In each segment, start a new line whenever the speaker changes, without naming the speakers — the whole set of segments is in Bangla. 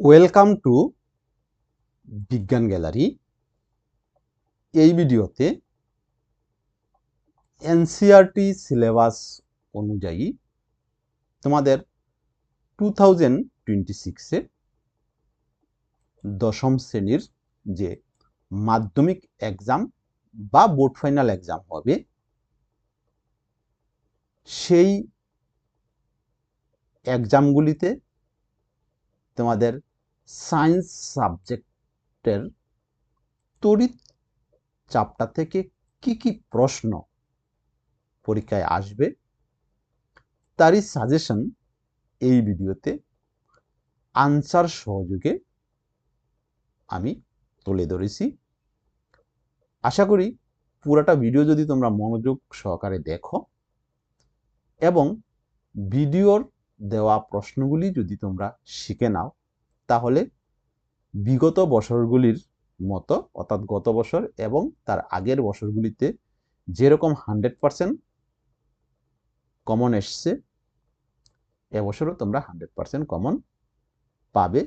ওয়েলকাম টু বিজ্ঞান গ্যালারি এই ভিডিওতে এনসিআরটি সিলেবাস অনুযায়ী তোমাদের টু থাউজেন্ড টোয়েন্টি সিক্সে দশম শ্রেণির যে মাধ্যমিক এক্সাম বা বোর্ড ফাইনাল এক্সাম হবে, সেই এক্সামগুলিতে তোমাদের সায়েন্স সাবজেক্টের তড়িৎ চাপটা থেকে কি কি প্রশ্ন পরীক্ষায় আসবে, তারই সাজেশন এই ভিডিওতে আনসার সহযোগে আমি তুলে ধরেছি। আশা করি পুরাটা ভিডিও যদি তোমরা মনোযোগ সহকারে দেখো এবং ভিডিওর দেওয়া প্রশ্নগুলি যদি তোমরা শিখে নাও তাহলে বিগত বছরগুলির মতো, অর্থাৎ গত বছর এবং তার আগের বছরগুলিতে যেরকম হান্ড্রেড পারসেন্ট কমন এসছে, এবছরও তোমরা হান্ড্রেড পারসেন্ট কমন পাবে।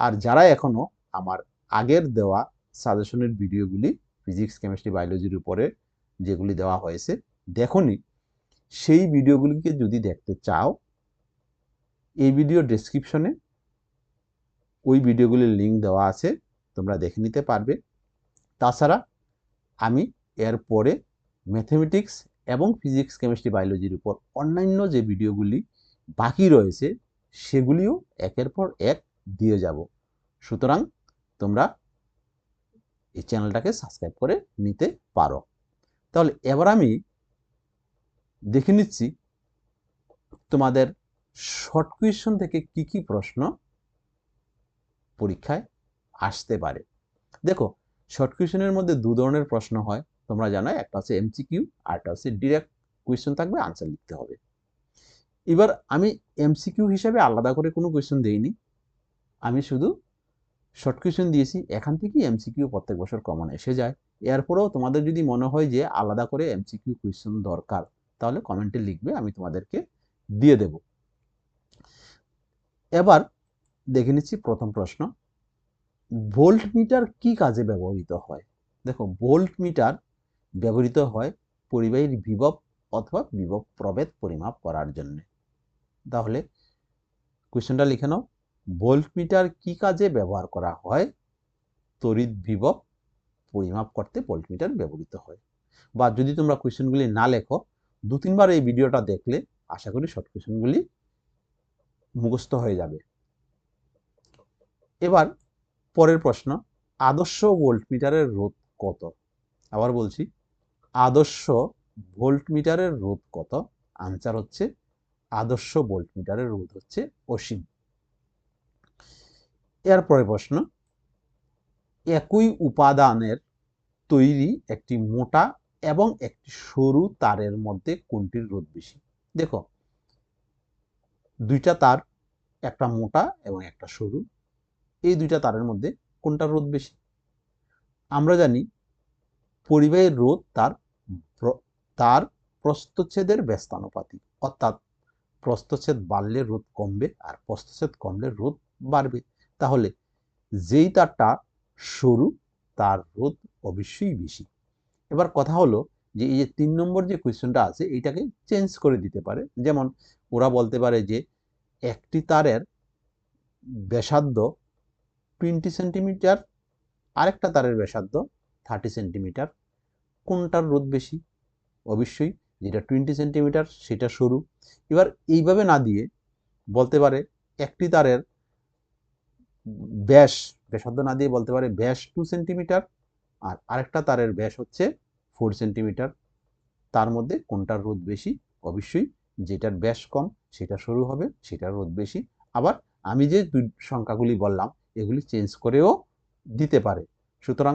আর যারা এখনও আমার আগের দেওয়া সাজেশনের ভিডিওগুলি ফিজিক্স কেমিস্ট্রি বায়োলজির উপরে যেগুলি দেওয়া হয়েছে, দেখনি, সেই ভিডিওগুলিকে যদি দেখতে চাও, এই ভিডিও ডেসক্রিপশনে ওই ভিডিওগুলির লিঙ্ক দেওয়া আছে, তোমরা দেখে নিতে পারবে। তাছাড়া আমি এর পরে ম্যাথমেটিক্স এবং ফিজিক্স কেমিস্ট্রি বায়োলজির উপর অন্যান্য যে ভিডিওগুলি বাকি রয়েছে, সেগুলিও একের পর এক দিয়ে যাব। সুতরাং তোমরা এই চ্যানেলটাকে সাবস্ক্রাইব করে নিতে পারো। তাহলে এবার আমি দেখে নিচ্ছি তোমাদের শর্ট কোয়েশন থেকে কি কি প্রশ্ন পরীক্ষায় আসতে পারে। দেখো শর্ট কোয়েশনের মধ্যে দু ধরনের প্রশ্ন হয়। তোমরা জানো, একটা হচ্ছে এমসিকিউ আর একটা হচ্ছে ডিরেক্ট কোয়েশন থাকবে আনসার লিখতে হবে। এবার আমি এমসিকিউ হিসাবে আলাদা করে কোনো কোয়েশন দেইনি। আমি শুধু শর্ট কোয়েশন দিয়েছি, এখান থেকেই এমসিকিউ প্রত্যেক বছর কমন এসে যায়। এরপরেও তোমাদের যদি মনে হয় যে আলাদা করে এমসিকিউ কোয়েশন দরকার, তাহলে কমেন্টে লিখবে, আমি তোমাদেরকে দিয়ে দেব। এবার দেখে নিচ্ছি, প্রথম প্রশ্ন। ভোল্ট মিটার কি কাজে ব্যবহৃত হয়? দেখো ভোল্ট মিটার ব্যবহৃত হয় পরিবাহীর বিভব অথবা বিভব প্রভেদ পরিমাপ করার জন্য। তাহলে কোয়েশ্চনটা লিখে নাও। ভোল্ট মিটার কি কাজে ব্যবহার করা হয়? তড়িৎ বিভব পরিমাপ করতে ভোল্ট মিটার ব্যবহৃত হয়। বা যদি তোমরা কোয়েশ্চেনগুলি না লেখো দু তিনবার এই ভিডিওটা দেখলে আশা করি শর্ট কোয়েশ্চেনগুলি মুখস্থ হয়ে যাবে। এবার পরের প্রশ্ন, আদর্শ ভোল্টমিটারের রোধ কত? আবার বলছি, আদর্শ ভোল্টমিটারের রোধ কত? আনসার হচ্ছে, আদর্শ ভোল্টমিটারের রোধ হচ্ছে অসীম। এরপরে প্রশ্ন, একই উপাদানের তৈরি একটি মোটা এবং একটি সরু তারের মধ্যে কোনটির রোধ বেশি? দেখো, দুইটা তার, একটা মোটা এবং একটা সরু এই দুইটা তারের মধ্যে কোনটার রোধ বেশি? আমরা জানি পরিবাহীর রোধ তার তার প্রস্তচ্ছেদের ব্যস্তানুপাতি অর্থাৎ প্রস্তচ্ছেদ বাড়লে রোধ কমবে আর প্রস্তচ্ছেদ কমলে রোধ বাড়বে। তাহলে যেই তারটা সরু, তার রোধ অবশ্যই বেশি। এবার কথা হলো যে এই যে তিন নম্বর যে কোয়েশ্চনটা আছে, এইটাকে চেঞ্জ করে দিতে পারে। যেমন ওরা বলতে পারে যে একটি তারের ব্যাসার্ধ টোয়েন্টি সেন্টিমিটার আরেকটা তারের ব্যাসার্ধ থার্টি সেন্টিমিটার কোনটার রোধ বেশি? অবশ্যই যেটা টোয়েন্টি সেন্টিমিটার সেটা সরু। এবার এইভাবে না দিয়ে বলতে পারে একটি তারের ব্যাস, ব্যাসার্ধ না দিয়ে বলতে পারে ব্যাস টু সেন্টিমিটার আর আরেকটা তারের ব্যাস হচ্ছে ফোর সেন্টিমিটার তার মধ্যে কোনটার রোধ বেশি? অবশ্যই যেটার ব্যাস কম, সেটা সরু হবে, সেটার রোধ বেশি। আবার আমি যে দুই সংখ্যাগুলি বললাম এগুলি চেঞ্জ করেও দিতে পারে। সুতরাং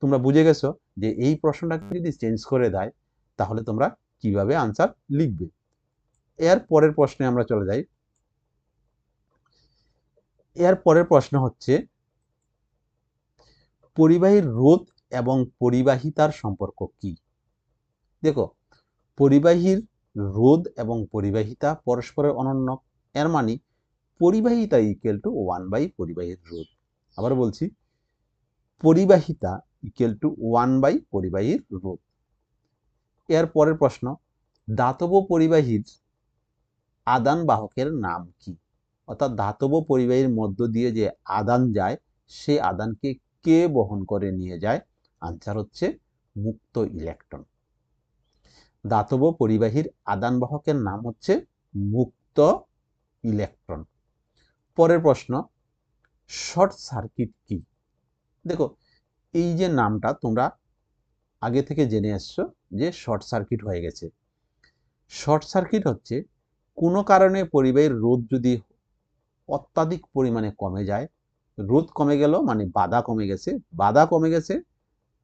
তোমরা বুঝে গেছো যে এই প্রশ্নটাকে যদি চেঞ্জ করে দেয়, তাহলে তোমরা কীভাবে আনসার লিখবে? এর পরের প্রশ্নে আমরা চলে যাই। এর পরের প্রশ্ন হচ্ছে, পরিবাহীর রোধ এবং পরিবাহিতার সম্পর্ক কি? দেখো, পরিবাহীর রোধ এবং পরিবাহিতা পরস্পরের অনন্য, এর মানে পরিবাহিতা ইকুয়াল টু ওয়ান বাই পরিবাহীর রোধ। আবার বলছি, পরিবাহিতা ইকুয়াল টু ওয়ান বাই পরিবাহীর রোধ। এর পরের প্রশ্ন দাতব পরিবাহীর আদান বাহকের নাম কি? অর্থাৎ ধাতব পরিবাহীর মধ্য দিয়ে যে আদান যায়, সে আদানকে কে বহন করে নিয়ে যায়? আনসার হচ্ছে মুক্ত ইলেকট্রন দাতব পরিবাহীর আদান বাহকের নাম হচ্ছে মুক্ত ইলেকট্রন পরের প্রশ্ন, শর্ট সার্কিট কি? দেখো, এই যে নামটা তোমরা আগে থেকে জেনে এসছো যে শর্ট সার্কিট হয়ে গেছে। শর্ট সার্কিট হচ্ছে কোনো কারণে পরিবাহীর রোধ যদি অত্যাধিক পরিমাণে কমে যায়, রোধ কমে গেল মানে বাধা কমে গেছে, বাধা কমে গেছে,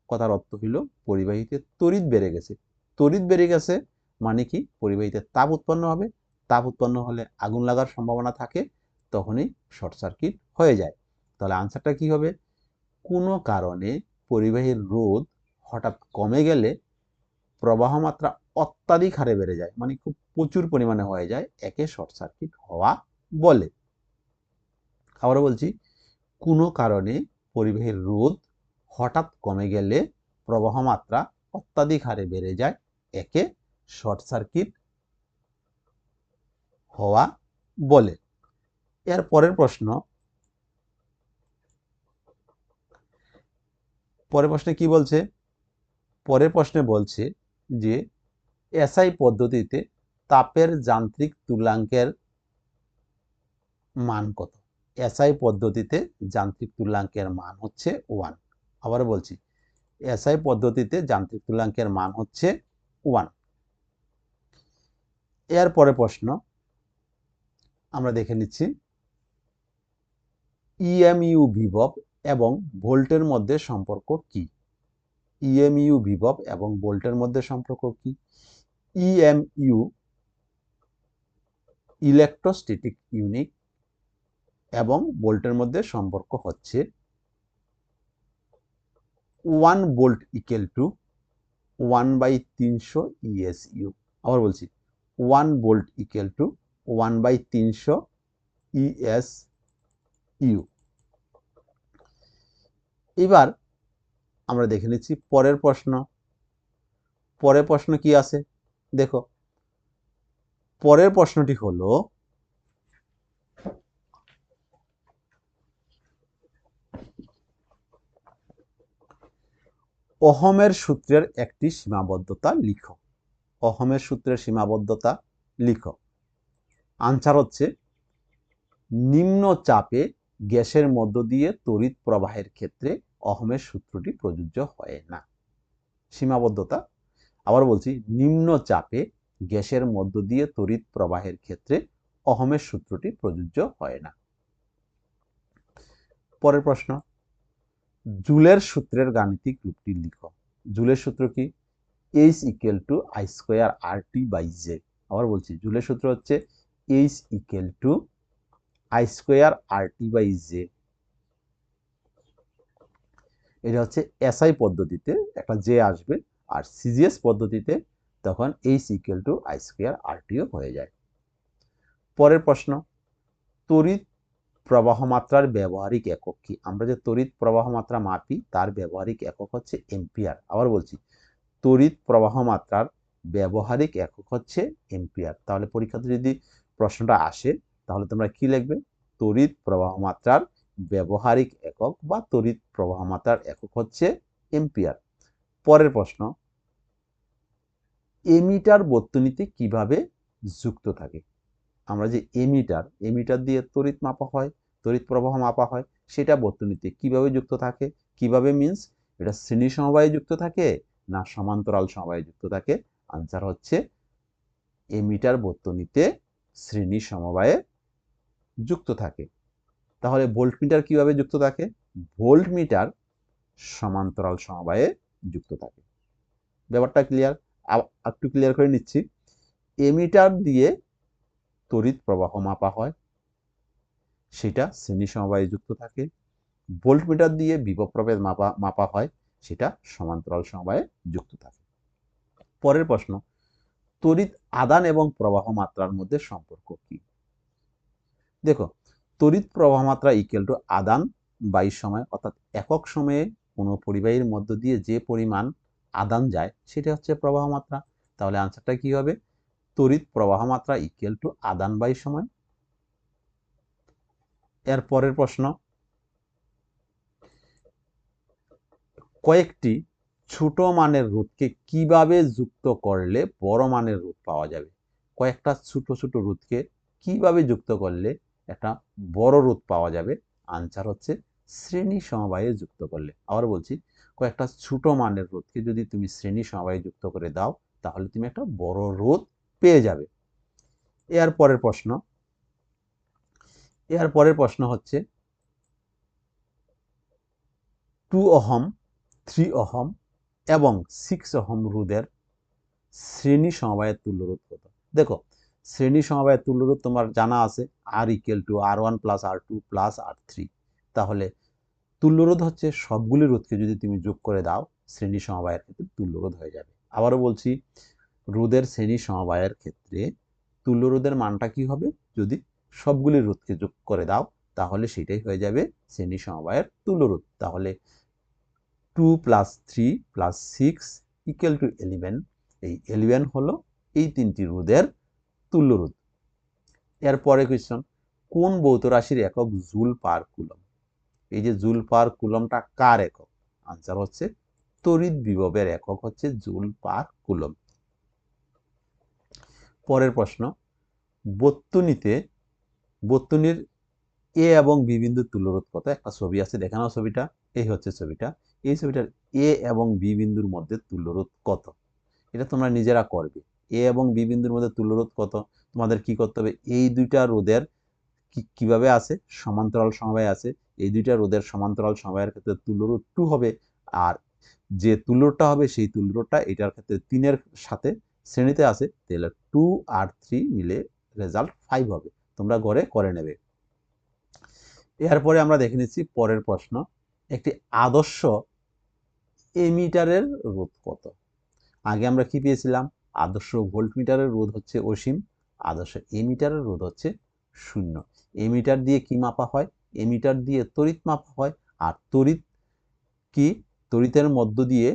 কথার অর্থ হইল পরিবাহীতে তড়িৎ বেড়ে গেছে। তড়িৎ বেড়ে গেছে মানে কি? পরিবাহীতে তাপ উৎপন্ন হবে। তাপ উৎপন্ন হলে আগুন লাগার সম্ভাবনা থাকে। তখনই শর্ট সার্কিট হয়ে যায়। তাহলে আনসারটা কি হবে? কোনো কারণে পরিবাহীর রোধ হঠাৎ কমে গেলে প্রবাহ মাত্রা অত্যাধিক হারে বেড়ে যায় মানে খুব প্রচুর পরিমাণে হয়ে যায় একে শর্ট সার্কিট হওয়া বলে। আবারও বলছি, কোনো কারণে পরিবাহীর রোধ হঠাৎ কমে গেলে প্রবাহ মাত্রা অত্যাধিক হারে বেড়ে যায় একে শর্ট সার্কিট হওয়া বলে। এর পরের প্রশ্ন, পরের প্রশ্নে কি বলছে? পরের প্রশ্নে বলছে যে, এসআই পদ্ধতিতে তাপের যান্ত্রিক তুলাঙ্কের মান কত? এসআই পদ্ধতিতে যান্ত্রিক তুলাঙ্কের মান হচ্ছে ওয়ান। আবার বলছি, এসআই পদ্ধতিতে যান্ত্রিক তুলাঙ্কের মান হচ্ছে ওয়ান। এর পরে প্রশ্ন, আমরা দেখে নিচ্ছি ইএমইউ বিভব এবং ভোল্টের মধ্যে সম্পর্ক কি? ইএমইউ বিভব এবং ভোল্টের মধ্যে সম্পর্ক কি? ইএমইউ ইলেকট্রোস্ট্যাটিক ইউনিট এবং ভোল্টের মধ্যে সম্পর্ক হচ্ছে one volt equal to one by তিনশো ইএসইউ আবার বলছি one volt equal to one by তিনশো ইএস ইউ। এবার আমরা দেখে নিচ্ছি পরের প্রশ্ন। পরের প্রশ্ন কি আছে? দেখো, পরের প্রশ্নটি হলো, অহমের সূত্রের একটি সীমাবদ্ধতা লিখো। অহমের সূত্রের সীমাবদ্ধতা লিখো। আনসার হচ্ছে নিম্ন চাপে গ্যাসের মধ্য দিয়ে তড়িৎ প্রবাহের ক্ষেত্রে অহমের সূত্রটি প্রযোজ্য হয় না। সীমাবদ্ধতা? আবার বলছি, নিম্ন চাপে গ্যাসের মধ্য দিয়ে তড়িৎ প্রবাহের ক্ষেত্রে অহমের সূত্রটি প্রযোজ্য হয় না। পরের প্রশ্ন, জুলের সূত্রের গাণিতিক রূপটি লিখো। জুলের সূত্র কি? H equal to I square R T by J আবার বলছি, জুলের সূত্র হচ্ছে H equal to I square R T by J এটা হচ্ছে এসআই পদ্ধতিতে একটা জে আসবে আর সিজিএস পদ্ধতিতে তখন এই equal to I square R টিও হয়ে যায়। পরের প্রশ্ন, তড়িৎ প্রবাহ মাত্রার ব্যবহারিক একক কি? আমরা যে তড়িৎ প্রবাহ মাত্রা মাপি তার ব্যবহারিক একক হচ্ছে এম্পিয়ার আবার বলছি, তড়িৎ প্রবাহ মাত্রার ব্যবহারিক একক হচ্ছে এম্পিয়ার তাহলে পরীক্ষাতে যদি প্রশ্নটা আসে তাহলে তোমরা কি লিখবে? তড়িৎ প্রবাহ মাত্রার ব্যবহারিক একক বা তড়িৎ প্রবাহ মাত্রার একক হচ্ছে এম্পিয়ার পরের প্রশ্ন এমিটার বর্তনীতে কীভাবে যুক্ত থাকে? আমরা যে এমিটার এমিটার দিয়ে তড়িৎ মাপা হয়, তড়িৎ প্রবাহ মাপা হয়, সেটা বর্তনীতে কীভাবে যুক্ত থাকে? কীভাবে মিন্স এটা শ্রেণি সমবায়ে যুক্ত থাকে না সমান্তরাল সমবায়ে যুক্ত থাকে? আনসার হচ্ছে এমিটার বর্তনীতে শ্রেণি সমবায়ে যুক্ত থাকে। তাহলে ভোল্ট মিটার কীভাবে যুক্ত থাকে? ভোল্ট মিটার সমান্তরাল সমবায়ে যুক্ত থাকে। ব্যাপারটা ক্লিয়ার একটু ক্লিয়ার করে নিচ্ছি। এমিটার দিয়ে তড়িৎ প্রবাহ মাপা হয়। সেটা শ্রেণি সমবায়ে যুক্ত থাকে। ভোল্টমিটার দিয়ে বিভব প্রভেদ মাপা মাপা হয়। সেটা সমান্তরাল সমবায়ে যুক্ত থাকে। পরের প্রশ্ন, তড়িৎ আদান এবং প্রবাহ মাত্রার মধ্যে সম্পর্ক কি? দেখো, তড়িৎ প্রবাহ মাত্রা ইকুয়াল টু আদান বাই সময়, অর্থাৎ একক সময়ে কোনো পরিবাহীর মধ্য দিয়ে যে পরিমাণ আদান যায়, সেটা হচ্ছে প্রবাহ মাত্রা। তাহলে আনসারটা কি হবে? তড়িৎ প্রবাহ মাত্রা ইকুয়াল টু আদান বাই সময়। এর পরের প্রশ্ন, কয়েকটি ছোট মানের রোধকে কীভাবে যুক্ত করলে বড় মানের রোধ পাওয়া যাবে? কয়েকটা ছোট ছোট রোধকে কীভাবে যুক্ত করলে একটা বড় রোধ পাওয়া যাবে। আনসার হচ্ছে শ্রেণি সমবায়ে যুক্ত করলে। আবার বলছি, কয়েকটা ছোট মানের রোধকে যদি তুমি শ্রেণি সমবায়ে যুক্ত করে দাও, তাহলে তুমি একটা বড় রোধ পেয়ে যাবে। এর পরের প্রশ্ন, এর পরের প্রশ্ন হচ্ছে, টু অহম থ্রি অহম এবং সিক্স অহম রোধের শ্রেণি সমবায়ের তুল্য রোধ কত? দেখো শ্রেণি সমবায়ের তুল্যরোধ তোমার জানা আছে R equal to R one plus R two plus R three তাহলে তুল্যরোধ হচ্ছে সবগুলি রোধকে যদি তুমি যোগ করে দাও, শ্রেণি সমবায়ের ক্ষেত্রে তুল্যরোধ হয়ে যাবে। আবারও বলছি, রোধের শ্রেণি সমবায়ের ক্ষেত্রে তুল্যরোধের মানটা কি হবে? যদি সবগুলি রোধকে যোগ করে দাও, তাহলে সেটাই হয়ে যাবে শ্রেণি সমবায়ের তুল্যরোধ। তাহলে two plus three plus six equal to eleven এই এলিভেন হলো এই তিনটি রোধের তুল্যরোধ এরপরে কোয়েশ্চন কোন ভৌত রাশির একক জুল পার কুলম? এই যে জুল পার কুলমটা কার একক? আনসার হচ্ছে, তড়িৎ বিভবের একক হচ্ছে জুল পার কুলম। পরের প্রশ্ন বত্তুনিতে বত্তুনির এ এবং বি বিন্দুর তুল্যরোধ কত? একটা ছবি আছে দেখানো ছবিটা। এই হচ্ছে ছবিটা। এই ছবিটার এ এবং বি বিন্দুর মধ্যে তুল্যরোধ কত? এটা তোমরা নিজেরা করবে। এ এবং বি বিন্দুর মধ্যে তুল্যরোধ কত? তোমাদের কি করতে হবে? এই দুইটা রোধের কীভাবে আছে? সমান্তরাল সমবায় আছে। এই দুইটা রোধের সমান্তরাল সমবায়ের ক্ষেত্রে তুল্যরোধ টু হবে। আর যে তুল্যরোধটা হবে, সেই তুল্যরোধটা এটার ক্ষেত্রে তিনের সাথে শ্রেণীতে আছে। তাহলে টু আর থ্রি মিলে রেজাল্ট ফাইভ হবে। তোমরা ঘরে করে নেবে। এরপরে আমরা দেখে নিচ্ছি পরের প্রশ্ন। একটি আদর্শ এমিটারের রোধ কত? আগে আমরা কি পেয়েছিলাম? আদর্শ ভোল্টমিটারের রোধ হচ্ছে অসীম, আদর্শ এমিটারের রোধ হচ্ছে শূন্য। এমিটার দিয়ে কি মাপা হয়? এমিটার দিয়ে তড়িৎ মাপা হয়। আর তড়িৎ কি? তড়িতের মধ্য দিয়ে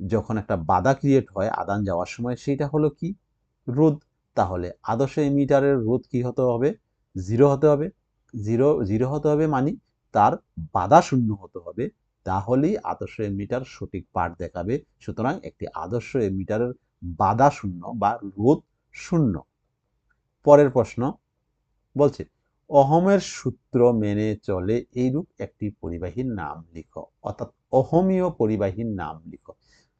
যখন একটা বাধা ক্রিয়েট হয় আদান যাওয়ার সময় সেটা হলো কি? রোধ। তাহলে আদর্শ এমিটারের রোধ কি হতে হবে? জিরো হতে হবে। জিরো জিরো হতে হবে মানে তার বাধা শূন্য হতে হবে। তাহলেই আদর্শ এমিটার সঠিক পাঠ দেখাবে। সুতরাং একটি আদর্শ এমিটারের বাধা শূন্য বা রোধ শূন্য। পরের প্রশ্ন বলছে, অহমের সূত্র মেনে চলে এইরূপ একটি পরিবাহীর নাম লিখো। অর্থাৎ অহমীয় পরিবাহীর নাম লিখো,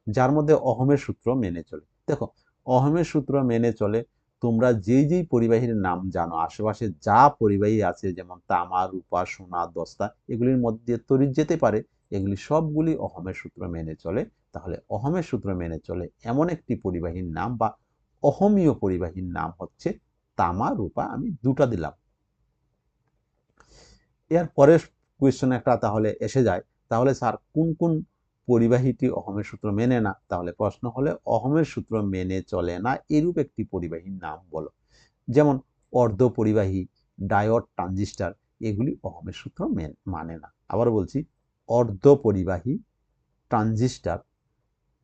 যার মধ্যে অহমের সূত্র মেনে চলে। দেখো, অহমের সূত্র মেনে চলে তোমরা যেই যেই পরিবাহীর নাম জানো, আশেপাশে যা পরিবাহী আছে, যেমন তামা, রূপা, সোনা, দস্তা, এগুলির মধ্যে তড়িৎ যেতে পারে। এগুলি সবগুলি অহমের সূত্র মেনে চলে। তাহলে অহমের সূত্র মেনে চলে এমন একটি পরিবাহীর নাম বা অহমীয় পরিবাহীর নাম হচ্ছে তামা, রূপা, আমি দুটা দিলাম। এর পরের কোয়েশ্চন একটা তাহলে এসে যায়। তাহলে স্যার কোন কোন পরিবাহীটি অহমের সূত্র মেনে না? তাহলে প্রশ্ন হলে অহমের সূত্র মেনে চলে না, এরূপ একটি পরিবাহীর নাম বলো। যেমন অর্ধ পরিবাহী ডায়ট ট্রানজিস্টার, এগুলি অহমের সূত্র মানে না। আবার বলছি অর্ধ পরিবাহী ট্রানজিস্টার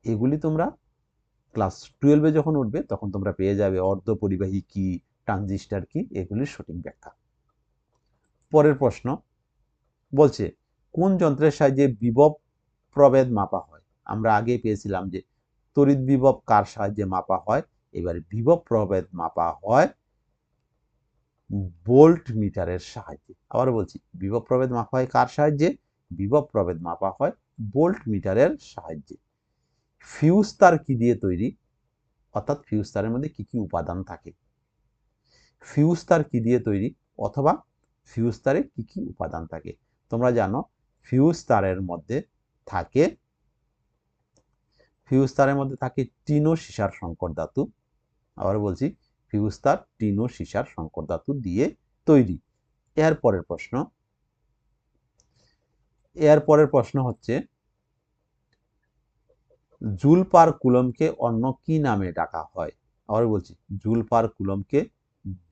এগুলি তোমরা ক্লাস টুয়েলভে যখন উঠবে, তখন তোমরা পেয়ে যাবে অর্ধ পরিবাহী কি ট্রানজিস্টার কি, এগুলির সঠিক ব্যাখ্যা। পরের প্রশ্ন বলছে, কোন যন্ত্রের সাহায্যে বিভব প্রভেদ মাপা হয়? আমরা আগে পেয়েছিলাম যে তড়িৎ বিভব কার সাহায্যে মাপা হয়? এবারে বিভব প্রভেদ মাপা হয় বোল্ট মিটারের সাহায্যে। আবার বলছি, বিভব প্রভেদ মাপা হয় কার সাহায্যে? বিভব প্রভেদ মাপা হয় বোল্ট মিটারের সাহায্যে। ফিউজ তার কি দিয়ে তৈরি? অর্থাৎ ফিউজ তারের মধ্যে কি কি উপাদান থাকে? ফিউজ তার কি দিয়ে তৈরি? অথবা ফিউজ তারে কি কি উপাদান থাকে? তোমরা জানো, ফিউজ তারের মধ্যে থাকে, ফিউজ তারের মধ্যে থাকে টিনো সিসার সংকর ধাতু। আবার বলছি, ফিউজ তার টিনো সিসার সংকর ধাতু দিয়ে তৈরি। এর পরের প্রশ্ন এর পরের প্রশ্ন হচ্ছে, জুল পার কুলমকে অন্য কি নামে ডাকা হয়? আবার বলছি, জুল পার কুলমকে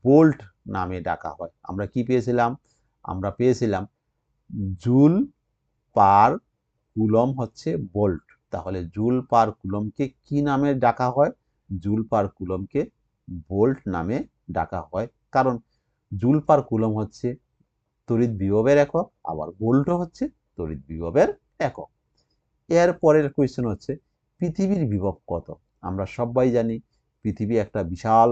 বোল্ট নামে ডাকা হয়। আমরা কি পেয়েছিলাম? আমরা পেয়েছিলাম, জুল পার কুলম হচ্ছে বোল্ট। তাহলে জুল পার কুলমকে কি নামে ডাকা হয়? জুল পার কুলমকে বোল্ট নামে ডাকা হয়। কারণ, জুল পার কুলম হচ্ছে তড়িৎ বিভবের একক, আবার বোল্টও হচ্ছে তড়িৎ বিভবের একক। এর পরের কোয়েশ্চেন হচ্ছে, পৃথিবীর বিভব কত? আমরা সবাই জানি পৃথিবী একটা বিশাল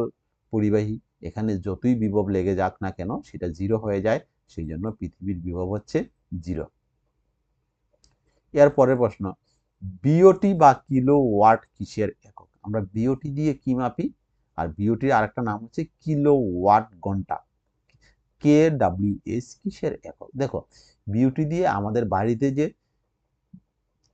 পরিবাহী, এখানে যতই বিভব লেগে যাক না কেন, সেটা জিরো হয়ে যায়, সেই জন্য পৃথিবীর বিভব হচ্ছে জিরো এর পরের প্রশ্ন বিওটি বা কিলো ওয়াট কিসের একক? আমরা বিওটি দিয়ে কি মাপি? আর বিওটির আরেকটা নাম হচ্ছে কিলো ওয়াট ঘণ্টা। কে ডাব্লিউ এস কিসের একক? দেখো বিওটি দিয়ে আমাদের বাড়িতে যে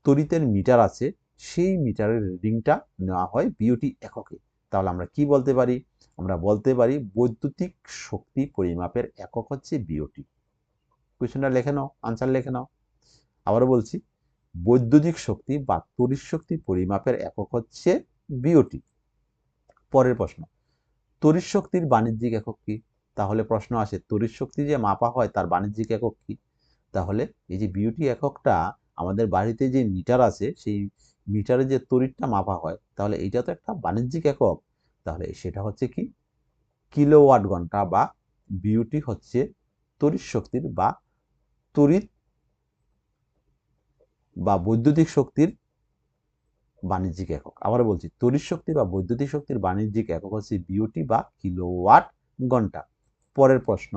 তড়িতের মিটার আছে, সেই মিটারের রিডিংটা নেওয়া হয় বিউটি এককে। তাহলে আমরা কি বলতে পারি? আমরা বলতে পারি বৈদ্যুতিক শক্তি পরিমাপের একক হচ্ছে বিওটি কোয়েশনটা লেখে নাও আনসার লেখে নাও। আবারও বলছি, বৈদ্যুতিক শক্তি বা তড়িৎ শক্তি পরিমাপের একক হচ্ছে বিওটি পরের প্রশ্ন, তড়িৎ শক্তির বাণিজ্যিক একক কি? তাহলে প্রশ্ন আসে, তড়িৎ শক্তি যে মাপা হয় তার বাণিজ্যিক একক কি? তাহলে এই যে বিউটি এককটা আমাদের বাড়িতে যে মিটার আছে, সেই মিটারে যে তড়িৎটা মাপা হয়, তাহলে এইটা তো একটা বাণিজ্যিক একক। তাহলে সেটা হচ্ছে কি? কিলোওয়াট ঘণ্টা বা বিউটি হচ্ছে তড়িৎ শক্তির বা তড়িৎ বা বৈদ্যুতিক শক্তির বাণিজ্যিক একক। আবার বলছি, তড়িৎ শক্তি বা বৈদ্যুতিক শক্তির বাণিজ্যিক একক হচ্ছে বিউটি বা কিলোওয়াট ঘণ্টা। পরের প্রশ্ন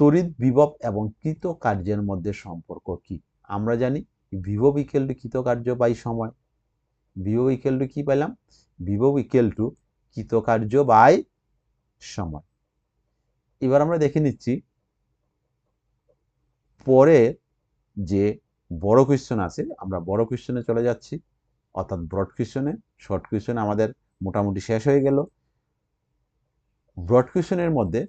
তড়িৎ বিভব এবং কৃত কার্যের মধ্যে সম্পর্ক কি? আমরা জানি বিভব ইকেল টু কৃতকার্য বাই সময়। বিভব ইকেল টু কি পেলাম বিভব ইকেল টু কৃতকার্য বাই সময়। এবার আমরা দেখে নিচ্ছি পরে যে বড় কোয়েশ্চেন আছে, আমরা বড় কোয়েশ্চেনে চলে যাচ্ছি। অর্থাৎ ব্রড কোয়েশ্চেনে শর্ট কোয়েশ্চেন আমাদের মোটামুটি শেষ হয়ে গেল। ব্রড কোয়েশ্চেনের মধ্যে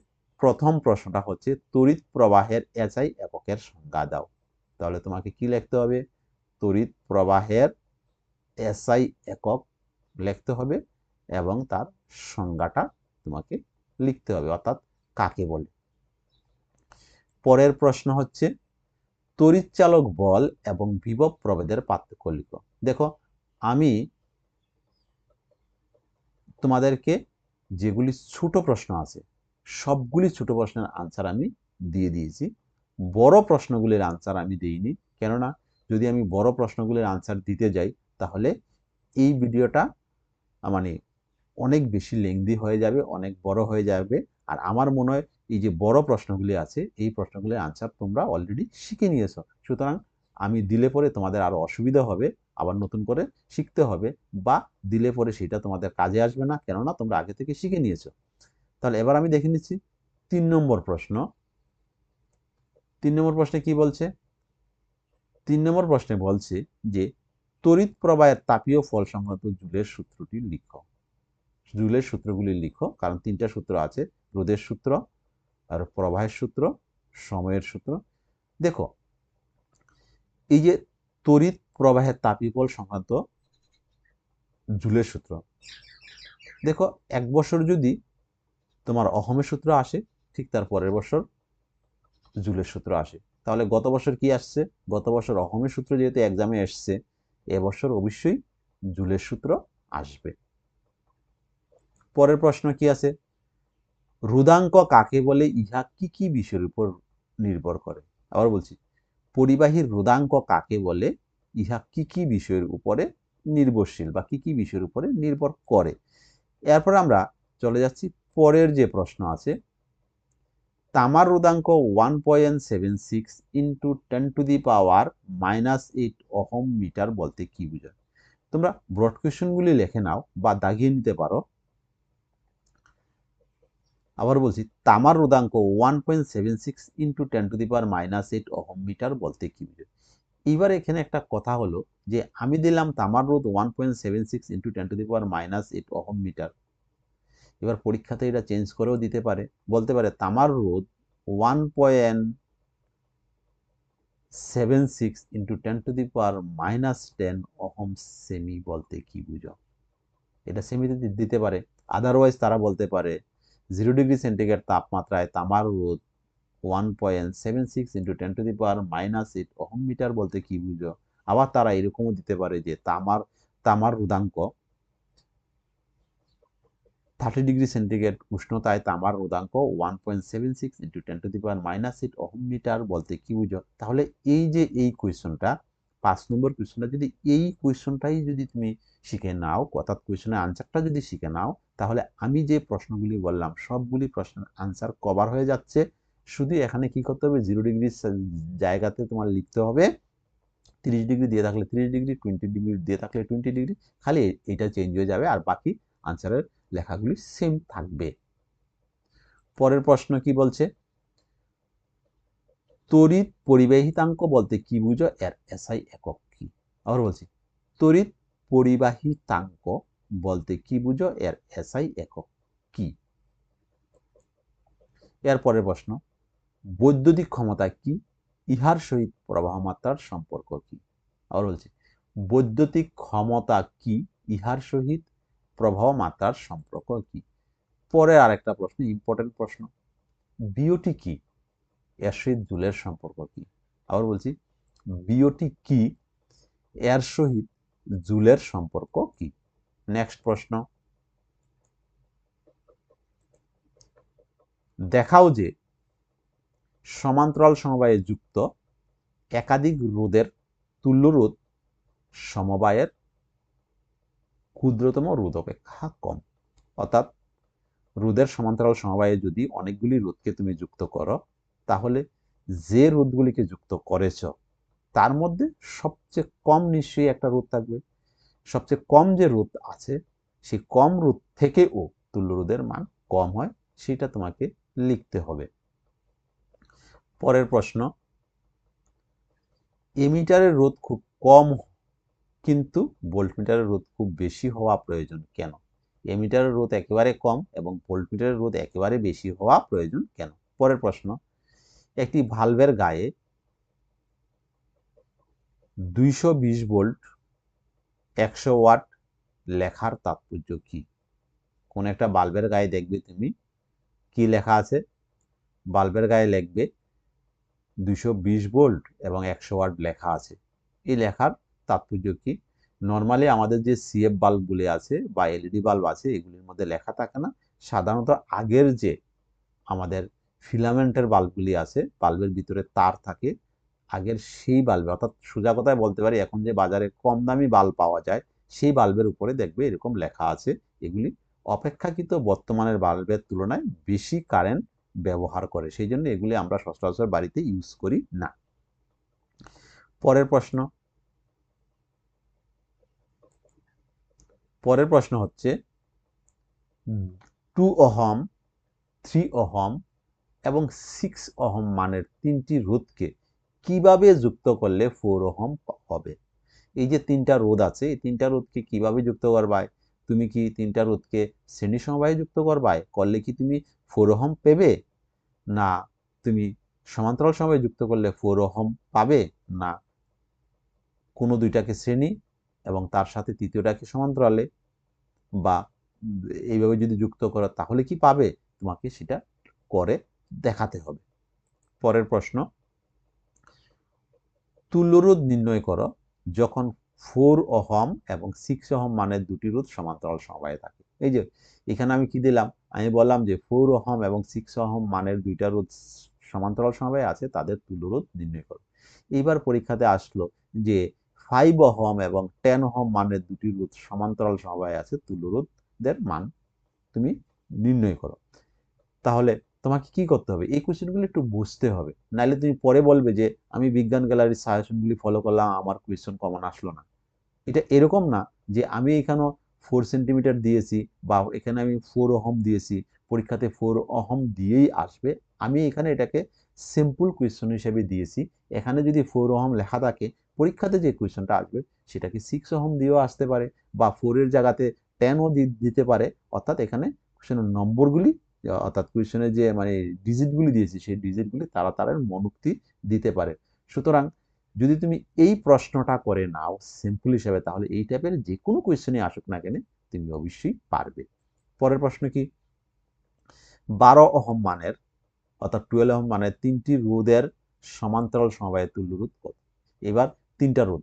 প্রথম প্রশ্নটা হচ্ছে, তড়িৎ প্রবাহের এসআই এককের সংজ্ঞা দাও। তাহলে তোমাকে কি লিখতে হবে? তড়িৎ প্রবাহের এসআই একক লিখতে হবে এবং তার সংজ্ঞাটা তোমাকে লিখতে হবে, অর্থাৎ কাকে বলে। পরের প্রশ্ন হচ্ছে তড়িৎচালক বল এবং বিভব প্রভেদের পার্থক্য লিখো। দেখো, আমি তোমাদেরকে যেগুলি ছোট প্রশ্ন আছে সবগুলি ছোট প্রশ্নের আনসার আমি দিয়ে দিয়েছি। বড় প্রশ্নগুলির আনসার আমি দিইনি। কেননা, যদি আমি বড় প্রশ্নগুলির আনসার দিতে যাই, তাহলে এই ভিডিওটা মানে অনেক বেশি লেংদি হয়ে যাবে, অনেক বড় হয়ে যাবে। আর আমার মনে হয় এই যে বড় প্রশ্নগুলি আছে, এই প্রশ্নগুলির আনসার তোমরা অলরেডি শিখে নিয়েছো। সুতরাং আমি দিলে পরে তোমাদের আরও অসুবিধা হবে, আবার নতুন করে শিখতে হবে, বা দিলে পরে সেটা তোমাদের কাজে আসবে না। কেননা, তোমরা আগে থেকে শিখে নিয়েছো। তাহলে এবার আমি দেখে নিচ্ছি তিন নম্বর প্রশ্ন। তিন নম্বর প্রশ্নে কি বলছে? তিন নম্বর প্রশ্নে বলছে যে, তড়িৎ প্রবাহের তাপীয় ফল সংক্রান্ত জুলের সূত্রটি লিখো। জুলের সূত্রগুলি লিখো, কারণ তিনটা সূত্র আছে রোদের সূত্র আর প্রবাহের সূত্র, সময়ের সূত্র। দেখো, এই যে তড়িৎ প্রবাহের তাপীয় ফল সংক্রান্ত জুলের সূত্র, দেখো, এক বছর যদি তোমার অহমের সূত্র আসে, ঠিক তার পরের বছর জুলের সূত্র আসে। তাহলে গত বছর কি আসছে? গত বছর অহমের সূত্র যেহেতু এক্সামে এসছে এবছর অবশ্যই জুলের সূত্র আসবে। পরের প্রশ্ন কি আছে? রুদাঙ্ক কাকে বলে? ইহা কি কি বিষয়ের উপর নির্ভর করে? আবার বলছি পরিবাহীর রুদাঙ্ক কাকে বলে? ইহা কি কি বিষয়ের উপরে নির্ভরশীল বা কি কি বিষয়ের উপরে নির্ভর করে? এরপর আমরা চলে যাচ্ছি পরের যে প্রশ্ন আছে, তামার রোধাঙ্ক one point seven six into ten to the power minus eight ohm metre বলতে কি বোঝায়? তোমরা ব্রড কোয়েশনগুলি লেখে নাও বা দাগিয়ে নিতে পারো। আবার বলছি, তামার রোধাঙ্ক one point seven six into ten to the power minus eight ohm metre বলতে কি বোঝায়? এইবার এখানে একটা কথা হলো যে, আমি দিলাম তামার রোধ one point seven six into ten to the power minus eight ohm metre এবার পরীক্ষাতে এটা চেঞ্জ করেও দিতে পারে। বলতে পারে তামার রোধ one point seven six into ten to the power minus ten ohm semi বলতে কি বুঝো? এটা সেমিতে দিতে পারে। আদারওয়াইজ তারা বলতে পারে জিরো ডিগ্রি সেন্টিগ্রেড তাপমাত্রায় তামার রোদ one point seven six into ten to the power minus eight ohm metre বলতে কি বুঝো? আবার তারা এরকমও দিতে পারে যে তামার তামার রোধাঙ্ক থার্টি ডিগ্রি সেন্টিগ্রেড উষ্ণতায় তামার রোধাঙ্ক one point seven six into ten to the power minus eight ohm metre বলতে কি বুঝো? তাহলে এই যে এই কোয়েশনটা পাঁচ নম্বর কোয়েশনটা যদি এই কোয়েশনটাই যদি তুমি শিখে নাও, অর্থাৎ কোয়েশনের আনসারটা যদি শিখে নাও, তাহলে আমি যে প্রশ্নগুলি বললাম, সবগুলি প্রশ্নের আনসার কভার হয়ে যাচ্ছে। শুধু এখানে কি করতে হবে? জিরো ডিগ্রি জায়গাতে তোমার লিখতে হবে। তিরিশ ডিগ্রি দিয়ে থাকলে তিরিশ ডিগ্রি টোয়েন্টি ডিগ্রি দিয়ে থাকলে টোয়েন্টি ডিগ্রি খালি এটা চেঞ্জ হয়ে যাবে আর বাকি আনসারের লেখাগুলি সেম থাকবে। পরের প্রশ্ন কি বলছে? তড়িৎ পরিবাহিতাঙ্ক বলতে কি বুঝো? এর এসআই একক কি? আবার বলছি, তড়িৎ পরিবাহিতাঙ্ক বলতে কি বুঝো? এর এসআই একক কি? এর পরের প্রশ্ন, বৈদ্যুতিক ক্ষমতা কি? ইহার সহিত প্রবাহ মাত্রার সম্পর্ক কি? আবার বলছি, বৈদ্যুতিক ক্ষমতা কি? ইহার সহিত প্রবাহ মাত্রার সম্পর্ক কি? পরে আরেকটা প্রশ্ন ইম্পর্টেন্ট প্রশ্ন। বিওটি কি? সহিত জুলের সম্পর্ক কি? আবার বলছি, বিওটি কি? এর সহিত জুলের সম্পর্ক কি? নেক্সট প্রশ্ন। দেখাও যে সমান্তরাল সমবায়ে যুক্ত একাধিক রোদের তুল্য রোধ সমবায়ের ক্ষুদ্রতম রোদ অপেক্ষা কম। অর্থাৎ রোদের সমান্তরাল সমবায়ে যদি অনেকগুলি রোদকে তুমি যুক্ত করো, তাহলে যে রোদগুলিকে যুক্ত করেছ, তার মধ্যে সবচেয়ে কম নিশ্চয়ই একটা রোধ থাকবে। সবচেয়ে কম যে রোদ আছে, সেই কম রোদ থেকেও তুল্য রোধের মান কম হয়, সেটা তোমাকে লিখতে হবে। পরের প্রশ্ন, এমিটারের রোধ খুব কম কিন্তু ভোল্টমিটারের রোধ খুব বেশি হওয়া প্রয়োজন কেন? এমিটারের রোধ একেবারে কম এবং ভোল্টমিটারের রোধ একেবারে বেশি হওয়া প্রয়োজন কেন? পরের প্রশ্ন, একটি ভালভের গায়ে দুইশো বিশ ভোল্ট একশো ওয়াট লেখার তাৎপর্য কি? কোন একটা বাল্বের গায়ে দেখবে তুমি, কি লেখা আছে? বাল্বের গায়ে লিখবে দুশো বিশ ভোল্ট এবং একশো ওয়াট লেখা আছে। এই লেখার তাৎপর্য কি? নর্মালি আমাদের যে সিএফ বাল্বগুলি আছে বা এলইডি বাল্ব আছে, এগুলির মধ্যে লেখা থাকে না। সাধারণত আগের যে আমাদের ফিলামেন্টের বাল্বগুলি আছে, বাল্বের ভিতরে তার থাকে, আগের সেই বাল্বে, অর্থাৎ সোজা কথায় বলতে পারি, এখন যে বাজারে কম দামি বাল্ব পাওয়া যায়, সেই বাল্বের উপরে দেখবে এরকম লেখা আছে। এগুলি অপেক্ষাকৃত বর্তমানের বাল্বের তুলনায় বেশি কারেন্ট ব্যবহার করে। সেই জন্য এগুলি আমরা সচরাচর বাড়িতে ইউজ করি না। পরের প্রশ্ন পরের প্রশ্ন হচ্ছে টু অহম, থ্রি অহম এবং সিক্স অহম মানের তিনটি রোধকে কীভাবে যুক্ত করলে ফোর অহম হবে? এই যে তিনটা রোধ আছে, এই তিনটা রোধকে কীভাবে যুক্ত করবায় তুমি কি তিনটা রোধকে শ্রেণি সমবায়ে যুক্ত করবায় করলে কি তুমি ফোর অহম পেবে? না, তুমি সমান্তরাল সমবায়ে যুক্ত করলে ফোর অহম পাবে? না, কোনো দুইটাকে শ্রেণি এবং তার সাথে তৃতীয়টাকে সমান্তরালে বা এইভাবে যদি যুক্ত করো, তাহলে কি পাবে? তোমাকে সেটা করে দেখাতে হবে। পরের প্রশ্ন, তুল্যরোধ নির্ণয় করো যখন ফোর অহম এবং সিক্স অহম মানের দুটি রোধ সমান্তরাল সমবায়ে থাকে। এই যে, এখানে আমি কি দিলাম? আমি বললাম যে ফোর অহম এবং সিক্স অহম মানের দুইটা রোধ সমান্তরাল সমবায়ে আছে, তাদের তুল্যরোধ নির্ণয় করো। এইবার পরীক্ষাতে আসলো যে ফাইভ অহম এবং টেন অহম মানের দুটি রোধ সমান্তরাল সমবায়ে আছে তুল্যরোধদের মান। তুমি নির্ণয় করো। তাহলে তোমাকে কি করতে হবে? এই কোয়েশ্চেনগুলো একটু বুঝতে হবে। নাহলে তুমি পরে বলবে যে, আমি বিজ্ঞান গ্যালারির সাজেশনগুলি ফলো করলাম, আমার কোয়েশ্চেন কমন আসলো না। এটা এরকম না যে, আমি এখানেও ফোর সেন্টিমিটার দিয়েছি বা এখানে আমি ফোর অহম দিয়েছি, পরীক্ষাতে ফোর অহম দিয়েই আসবে। আমি এখানে এটাকে সিম্পল কোয়েশ্চন হিসেবে দিয়েছি। এখানে যদি ফোর অহম লেখা থাকে পরীক্ষাতে যে কোয়েশ্চনটা আসবে সেটাকে সিক্স অহম দিয়েও আসতে পারে বা ফোরের জায়গাতে টেনও দিতে পারে? অর্থাৎ এখানে কোয়েশ্চেনের নম্বরগুলি, অর্থাৎ কোয়েশনে যে মানে ডিজিটগুলি দিয়েছি, সেই ডিজিটগুলি তারা তারা মনোক্তি দিতে পারে। সুতরাং যদি তুমি এই প্রশ্নটা করে নাও সিম্পল হিসাবে, তাহলে এই টাইপের যে কোনো কোয়েশ্চেনই আসুক না কেন, তুমি অবশ্যই পারবে। পরের প্রশ্ন কি? বারো অহম মানের, অর্থাৎ টুয়েলভ ওহম মানের তিনটি রোদের সমান্তরাল সমবায়ের তুল্য রোধ কত? এবার তিনটা রোধ।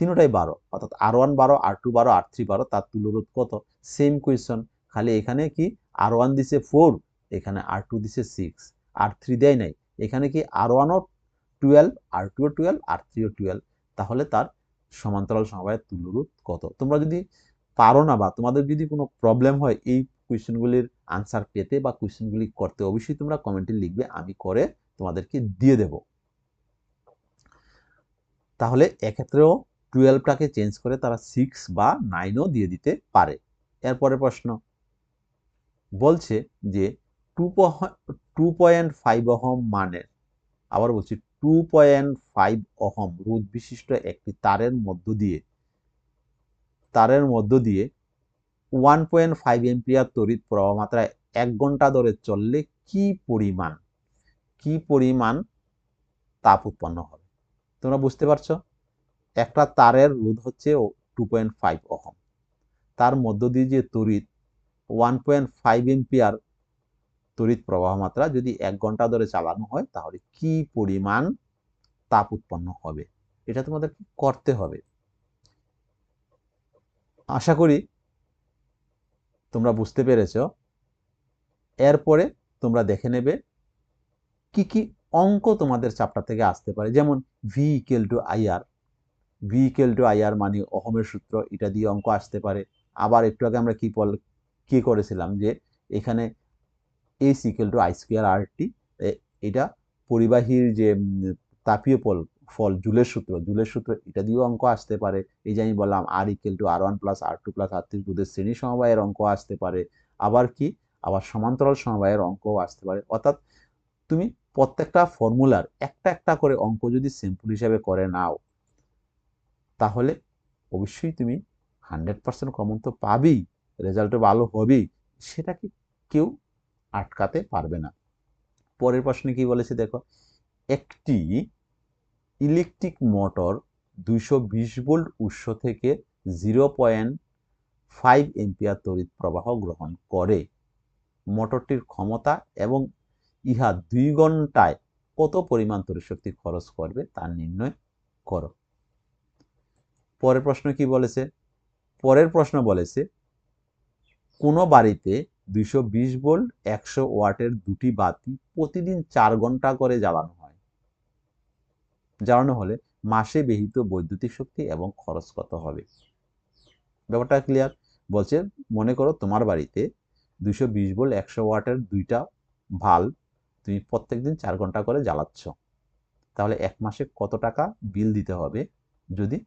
তিনটাই বারো, অর্থাৎ আর ওয়ান বারো আর টু বারো আর থ্রি বারো, তার তুল্য রোধ কত? সেম কোয়েশন খালি এখানে কি আর ওয়ান দিছে ফোর এখানে আর টু দিছে সিক্স আর থ্রি দেয় নাই। এখানে কি আর ওয়ানও টুয়েলভ আর টুও টুয়েলভ আর থ্রিও টুয়েলভ তাহলে তার সমান্তরাল সমবায়ের তুল্যরোধ কত? তোমরা যদি পারো না বা তোমাদের যদি কোনো প্রবলেম হয়, এই কোয়েশ্চেনগুলির আনসার পেতে বা কোয়েশ্চেনগুলি করতে, অবশ্যই তোমরা কমেন্টে লিখবে, আমি করে তোমাদেরকে দিয়ে দেব। তাহলে এক্ষেত্রেও টুয়েলভটাকে চেঞ্জ করে তারা সিক্স বা নাইনও দিয়ে দিতে পারে। এরপরে প্রশ্ন। বলছে যে টু টু পয়েন্ট ফাইভ অহম মানের আবার বলছি টু পয়েন্ট ফাইভ অহম রোধ বিশিষ্ট একটি তারের মধ্য দিয়ে, তারের মধ্য দিয়ে ওয়ান পয়েন্ট ফাইভ এম্পিয়ার তড়িৎ প্রবাহ মাত্রায় এক ঘণ্টা ধরে চললে কি পরিমাণ কি পরিমাণ তাপ উৎপন্ন হবে? তোমরা বুঝতে পারছ? একটা তারের রোধ হচ্ছে টু পয়েন্ট ফাইভ অহম তার মধ্য দিয়ে যে তড়িৎ ওয়ান পয়েন্ট ফাইভ এম্পিয়ার তড়িৎ প্রবাহ মাত্রা যদি এক ঘণ্টা ধরে চালানো হয়, তাহলে কি পরিমাণ তাপ উৎপন্ন হবে? এটা তোমাদের করতে হবে। আশা করি তোমরা বুঝতে পেরেছ। এরপরে তোমরা দেখে নেবে কি কি অঙ্ক তোমাদের চাপটা থেকে আসতে পারে। যেমন V equal to I R V equal to I R মানে অহমের সূত্র, এটা দিয়ে অঙ্ক আসতে পারে। আবার একটু আগে আমরা কি বল, কি করেছিলাম যে এখানে এ equal to I square R T এটা পরিবাহীর যে তাপীয় ফল ফল, জুলের সূত্র জুলের সূত্র, এটা দিয়েও অঙ্ক আসতে পারে। এই যে আমি বললাম R equal to R one plus R two plus R three রোধের শ্রেণি সমবায়ের অঙ্ক আসতে পারে। আবার কি? আবার সমান্তরাল সমবায়ের অঙ্কও আসতে পারে। অর্থাৎ তুমি প্রত্যেকটা ফর্মুলার একটা একটা করে অঙ্ক যদি সিম্পল হিসাবে করে নাও, তাহলে অবশ্যই তুমি হান্ড্রেড পার্সেন্ট কমন তো পাবেই রেজাল্টও ভালো হবেই সেটাকে কেউ আটকাতে পারবে না। পরের প্রশ্নে কি বলেছে দেখো, একটি ইলেকট্রিক মোটর দুইশো বিশ ভোল্ট উৎস থেকে জিরো পয়েন্ট ফাইভ এম্পিয়ার তড়িৎ প্রবাহ গ্রহণ করে। মোটরটির ক্ষমতা এবং ইহা দুই ঘন্টায় কত পরিমাণ তড়িৎ শক্তি খরচ করবে তা নির্ণয় করো। পরের প্রশ্ন কি বলেছে? পরের প্রশ্ন বলেছে, কোনো বাড়িতে দুইশো বিশ ভোল্ট একশো ওয়াটের দুটি বাতি প্রতিদিন চার ঘণ্টা করে জ্বালানো হয়। জ্বালানো হলে মাসে ব্যহিত বৈদ্যুতিক শক্তি এবং খরচ কত হবে? ব্যাপারটা ক্লিয়ার বলছে, মনে করো তোমার বাড়িতে দুইশো বিশ ভোল্ট একশো ওয়াটের দুইটা ভালো তুমি প্রত্যেক দিন চার ঘণ্টা করে জ্বালাচ্ছ। তাহলে এক মাসে কত টাকা বিল দিতে হবে? যদি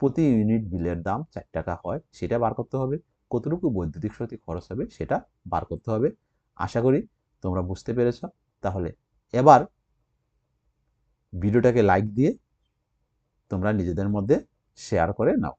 প্রতি ইউনিট বিলের দাম চার টাকা হয়, সেটা বার করতে হবে। কতটুকু বৈদ্যুতিক শক্তি খরচ হবে, সেটা বার করতে হবে। আশা করি তোমরা বুঝতে পেরেছ। তাহলে এবার ভিডিওটাকে লাইক দিয়ে তোমরা নিজেদের মধ্যে শেয়ার করে নাও।